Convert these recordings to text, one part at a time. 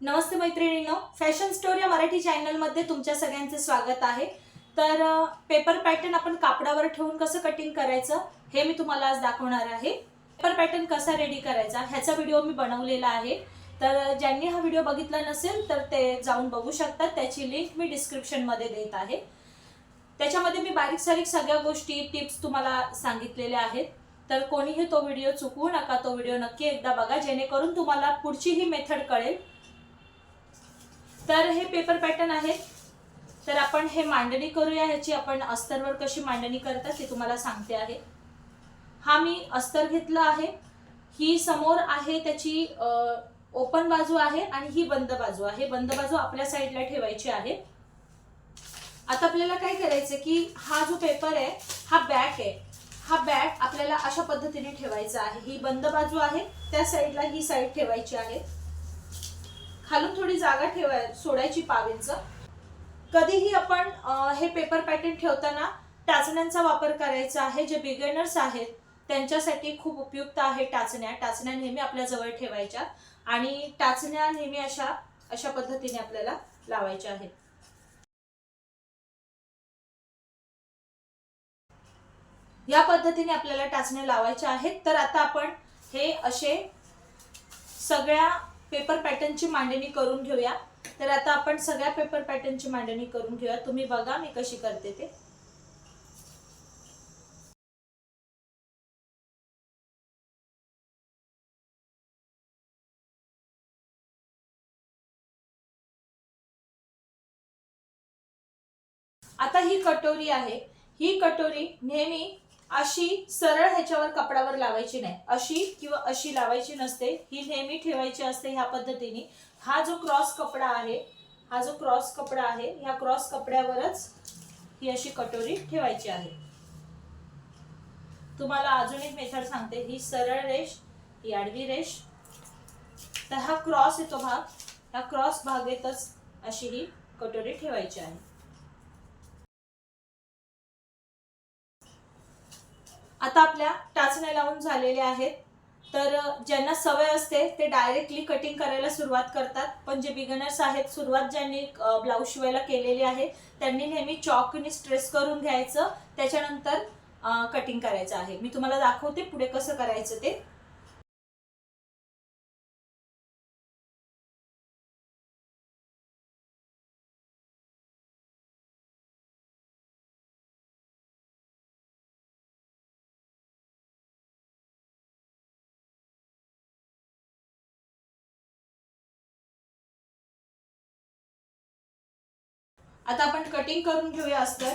नमस्ते मैत्रिणींनो. Fashion story या मराठी चॅनलमध्ये तुमच्या सगळ्यांचे स्वागत आहे. तर पेपर पॅटर्न आपण कापडावर ठेवून कसं कटिंग करायचं हे मी तुम्हाला आज दाखवणार आहे. पेपर पॅटर्न कसा रेडी करायचा ह्याचा व्हिडिओ मी बनवलेला आहे. तर ज्यांनी हा व्हिडिओ बघितला नसेल तर ते जाऊन बघू शकतात. त्याची लिंक मी डिस्क्रिप्शनमध्ये देत आहे. त्याच्यामध्ये मी बारीक सारीक सगळ्या गोष्टी टिप्स तुम्हाला सांगितलेल्या आहेत. तर कोणीही तो व्हिडिओ चुकवू नका तो व्हिडिओ नक्की एकदा बघा जेणेकरून तुम्हाला पुढची ही मेथड कळेल. तर हे पेपर पॅटर्न आहेत. तर आपण हे मांडणी करूया ह्याची आपण अस्तरवर कशी मांडणी करतात ते तुम्हाला सांगते आहे. हा मी अस्तर घेतला आहे. ही समोर आहे त्याची ओपन बाजू आहे आणि ही बंद बाजू आहे. बंद बाजू आपल्या साईडला ठेवायची आहे. आता आपल्याला काय करायचं की हा जो पेपर आहे हा बॅक आहे. हा बॅक आपल्याला अशा पद्धतीने ठेवायचा आहे. ही बंद बाजू आहे त्या साईडला ही साईड ठेवायची आहे. खालून थोडी जागा ठेवाय सोडायची पावींच. कधीही आपण हे पेपर पॅटर्न ठेवताना टाचण्यांचा वापर करायचा आहे. जे बिगेनर्स आहेत त्यांच्यासाठी खूप उपयुक्त आहे टाचण्या. टाचण्या नेहमी आपल्या जवळ ठेवायच्या आणि टाचण्या नेहमी अशा अशा पद्धतीने आपल्याला लावायच्या आहेत. या पद्धतीने आपल्याला टाचण्या लावायच्या आहेत. तर आता आपण हे असे सगळ्या पेपर पॅटर्नची मांडणी करून घेऊया. तर आता आपण सगळ्या पेपर पॅटर्नची मांडणी करून घेऊया. तुम्ही बघा मी कशी करते ते. आता ही कटोरी आहे. ही कटोरी नेहमी अशी सरळ ह्याच्यावर कपडावर लावायची नाही. अशी किंवा अशी लावायची नसते. ही नेहमी ठेवायची असते ह्या पद्धतीने. हा जो क्रॉस कपडा आहे हा जो क्रॉस कपडा आहे ह्या क्रॉस कपड्यावरच ही अशी कटोरी ठेवायची आहे. तुम्हाला अजून एक मेथड सांगते. ही सरळ रेश ही आडवी रेश तर हा क्रॉस येतो भाग. ह्या क्रॉस भागेतच अशी ही कटोरी ठेवायची आहे. आता आपल्या टाचण्या लावून झालेल्या आहेत. तर ज्यांना सवय असते ते डायरेक्टली कटिंग करायला सुरुवात करतात. पण जे बिगनर्स आहेत सुरुवात ज्यांनी ब्लाऊज शिवायला केलेली आहे त्यांनी नेहमी चॉकनी स्ट्रेस करून घ्यायचं. त्याच्यानंतर कटिंग करायचं आहे. मी तुम्हाला दाखवते पुढे कसं करायचं ते. आता आपण कटिंग करून घेऊया अस्तर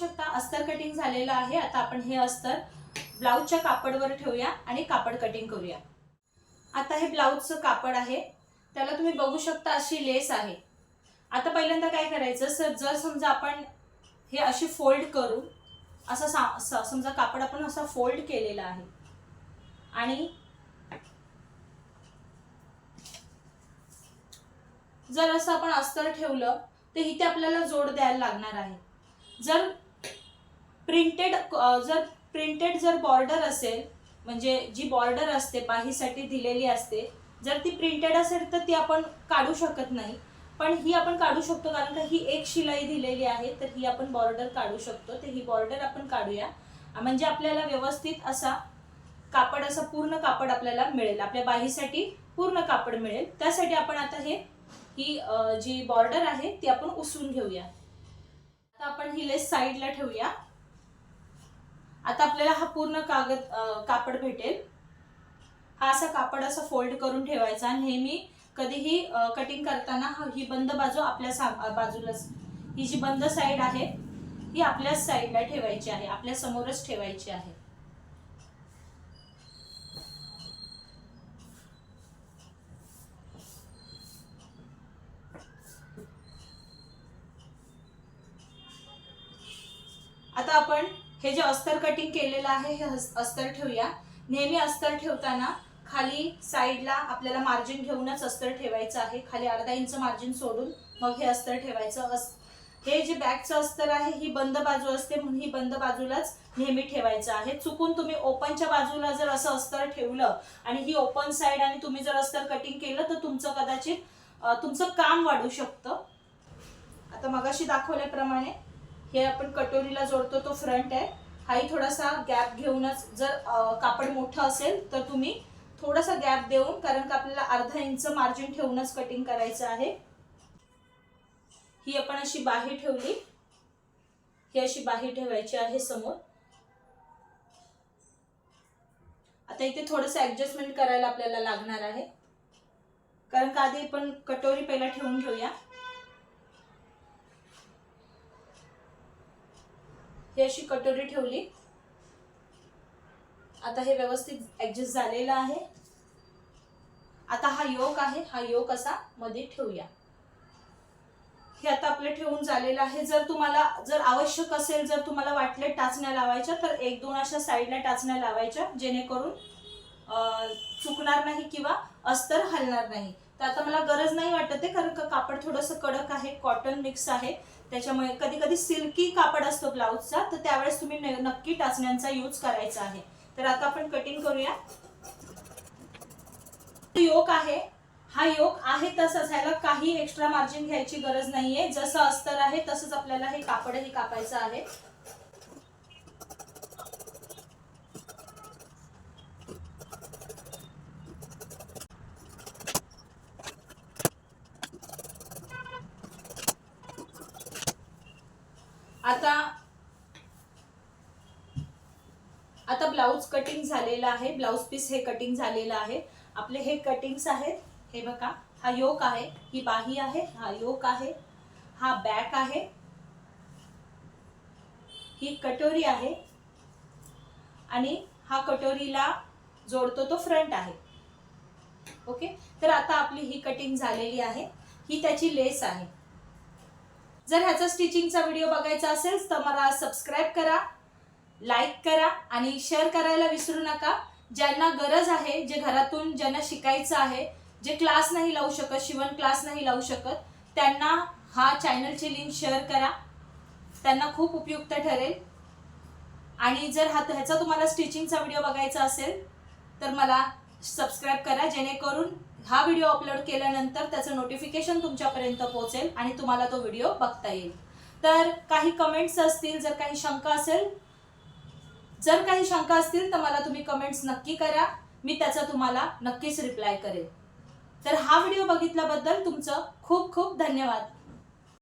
शकता. अस्तर कटिंग झालेलं आहे. आता आपण हे अस्तर ब्लाऊजच्या कापडवर ठेवूया आणि कापड कटिंग करूया. आता हे ब्लाऊजचं कापड आहे. त्याला तुम्ही बघू शकता अशी लेस आहे. आता पहिल्यांदा काय करायचं? सर जर समजा आपण हे अशी फोल्ड करू असा सा- समजा कापड आपण असा फोल्ड केलेला आहे. आणि जर असं आपण अस्तर ठेवलं तर इथे आपल्याला जोड द्यायला लागणार आहे. जर प्रिंटेड जर प्रिंटेड जर बॉर्डर असेल म्हणजे जी बॉर्डर असते बाहीसाठी दिलेली असते जर ती प्रिंटेड असेल तर ती आपण काढू शकत नाही. पण ही आपण काढू शकतो कारण का ही एक शिलाई दिलेली आहे तर ही आपण बॉर्डर काढू शकतो. तर ही बॉर्डर आपण काढूया. म्हणजे आपल्याला व्यवस्थित असा कापड असा पूर्ण कापड आपल्याला मिळेल. आपल्या बाहीसाठी पूर्ण कापड मिळेल. त्यासाठी आपण आता हे ही जी बॉर्डर आहे ती आपण उसून घेऊया. आता आपण ही लेस साईडला ठेवूया. आता आपल्याला हा पूर्ण कागद कापड भेटेल. हा असा कापड असा फोल्ड करून ठेवायचा नेहमी कधीही कटिंग करताना ही बंद बाजू आपल्या बाजूलाच ही जी बंद साईड आहे ही आपल्याच साईडला ठेवायची आहे. आपल्या समोरच ठेवायची आहे. आता आपण हे जे अस्तर कटिंग केलेलं आहे हे अस्तर ठेवूया. नेहमी अस्तर ठेवताना खाली साईडला आपल्याला मार्जिन घेऊनच अस्तर ठेवायचं आहे. खाली अर्धा इंच मार्जिन सोडून मग हे अस्तर ठेवायचं अस हे जे बॅकचं अस्तर आहे ही बंद बाजू असते म्हणून ही बंद बाजूलाच नेहमी ठेवायचं आहे. चुकून तुम्ही ओपनच्या बाजूला जर असं अस्तर ठेवलं आणि ही ओपन साईड आणि तुम्ही जर अस्तर कटिंग केलं तर तुमचं कदाचित तुमचं काम वाढू शकतं. आता मगाशी दाखवल्याप्रमाणे हे आपण कटोरीला जोडतो तो फ्रंट आहे. हाही थोडासा गॅप घेऊनच जर कापड मोठं असेल तर तुम्ही थोडासा गॅप देऊन कारण का आपल्याला अर्धा इंच मार्जिन ठेवूनच कटिंग करायचं आहे. ही आपण अशी बाही ठेवली. ही अशी बाही ठेवायची आहे समोर. आता इथे थोडस ऍडजस्टमेंट करायला आपल्याला लागणार आहे. कारण का आधी आपण कटोरी पहिला ठेवून घेऊया. ही अशी कटोरी ठेवली. आता हे व्यवस्थित ऍडजस्ट झालेलं आहे. आता हा योग आहे हा योग असा मध्ये ठेवूया. हे आता आपलं ठेवून झालेलं आहे. जर तुम्हाला जर आवश्यक असेल जर तुम्हाला वाटले टाचण्या लावायच्या तर एक दोन अशा साईडला टाचण्या लावायच्या जेणेकरून चुकणार नाही किंवा अस्तर हलणार नाही. तर आता मला गरज नाही वाटत आहे कारण का कापड थोडंसं कडक आहे कॉटन मिक्स आहे. त्याच्यामुळे कधी कधी सिल्की कापड असतो ब्लाऊजचा तर त्यावेळेस तुम्ही नक्की टाचण्यांचा यूज करायचा आहे. तर आता आपण कटिंग करूया. योग आहे. हा योग आहे तसंच ह्याला काही एक्स्ट्रा मार्जिन घ्यायची गरज नाहीये. जसं अस्तर आहे तसंच आपल्याला हे कापडही कापायचं आहे. आता आता ब्लाऊज कटिंग झालेलं आहे. ब्लाऊज पीस हे कटिंग झालेलं आहे. आपले हे कटिंग्स आहेत. हे बघा हा योक आहे ही बाही आहे हा योक आहे हा बॅक आहे ही कटोरी आहे आणि हा कटोरीला जोडतो तो फ्रंट आहे. ओके तर आता आपली ही कटिंग झालेली आहे. ही त्याची लेस आहे. जर ह्याचा स्टिचिंगचा व्हिडिओ बघायचा असेल तर मला सबस्क्राईब करा लाईक करा आणि शेअर करायला विसरू नका. ज्यांना गरज आहे जे घरातून ज्यांना शिकायचं आहे जे क्लास नाही लावू शकत शिवण क्लास नाही लावू शकत त्यांना हा चॅनलची लिंक शेअर करा. त्यांना खूप उपयुक्त ठरेल. आणि जर हा ह्याचा तुम्हाला स्टिचिंगचा व्हिडिओ बघायचा असेल तर मला सबस्क्राईब करा जेणेकरून हा व्हिडिओ अपलोड केल्यानंतर त्याचं नोटिफिकेशन तुमच्यापर्यंत पोहोचेल आणि तुम्हाला तो व्हिडिओ बघता येईल. तर काही कमेंट्स असतील जर काही शंका असेल जर काही शंका असतील तर मला तुम्ही कमेंट्स नक्की करा. मी त्याचा तुम्हाला नक्कीच रिप्लाय करेल. तर हा व्हिडिओ बघितल्याबद्दल तुमचं खूप खूप धन्यवाद.